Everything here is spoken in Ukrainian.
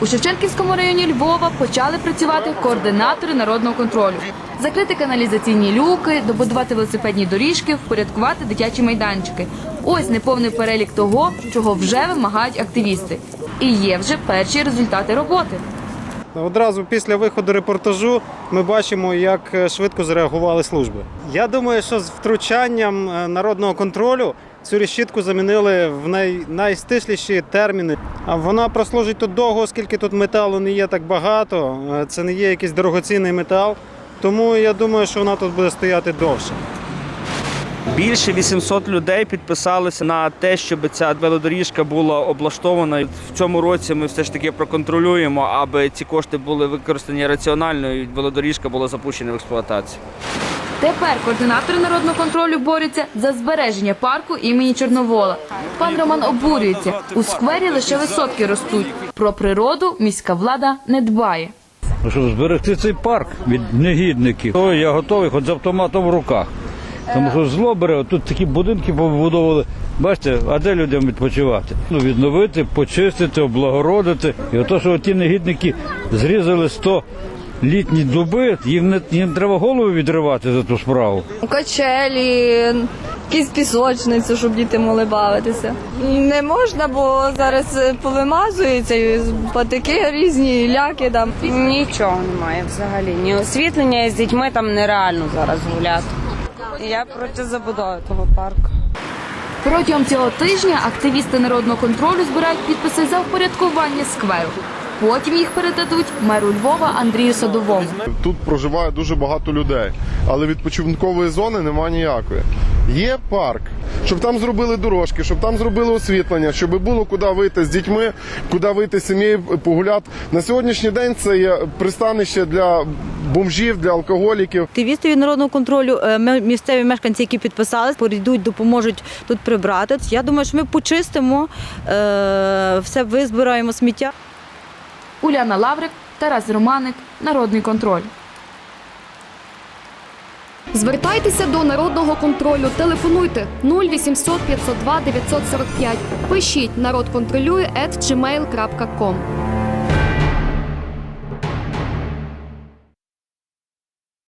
У Шевченківському районі Львова почали працювати координатори народного контролю. Закрити каналізаційні люки, добудувати велосипедні доріжки, впорядкувати дитячі майданчики. Ось неповний перелік того, чого вже вимагають активісти. І є вже перші результати роботи. Одразу після виходу репортажу ми бачимо, як е, швидко зреагували служби. Я думаю, що з втручанням е, народного контролю цю решітку замінили в най... найстисліші терміни. Вона прослужить тут довго, оскільки тут металу не є так багато. е, Це не є якийсь дорогоцінний метал. Тому я думаю, що вона тут буде стояти довше. Більше 800 людей підписалися на те, щоб ця велодоріжка була облаштована. В цьому році ми все ж таки проконтролюємо, аби ці кошти були використані раціонально і велодоріжка була запущена в експлуатацію. Тепер координатори народного контролю борються за збереження парку імені Чорновола. Пан Роман обурюється. У сквері лише висотки ростуть. Про природу міська влада не дбає. Ну, щоб зберегти цей парк від негідників, то я готовий хоч з автоматом в руках. Тому що зло бере, тут такі будинки побудовували. Бачите, а де людям відпочивати? Ну, відновити, почистити, облагородити. І ото, що ті негідники зрізали 100 літні дуби, їм не їм треба голову відривати за ту справу. качелі, якісь пісочниці, щоб діти могли бавитися. Не можна, бо зараз е, повимазується, патики різні, ляки там. Нічого немає взагалі. Ні освітлення і з дітьми там нереально зараз гуляти. Я проти забудови того парку. Протягом цього тижня активісти народного контролю збирають підписи за впорядкування скверу. Потім їх передадуть меру Львова Андрію Садовому. Тут проживає дуже багато людей, але відпочинкової зони немає ніякої. Є парк, щоб там зробили дорожки, щоб там зробили освітлення, щоб було куди вийти з дітьми, куди вийти з сім'єю погуляти. На сьогоднішній день це є пристанище для бомжів, для алкоголіків. Активісти від народного контролю, е, місцеві мешканці, які підписались, прийдуть, допоможуть тут прибрати. Я думаю, що ми почистимо, е, все визбираємо сміття. Уляна Лаврик, Тарас Романик, Народний контроль. Звертайтеся до народного контролю. Телефонуйте 0800 502 945. Пишіть народ контролює.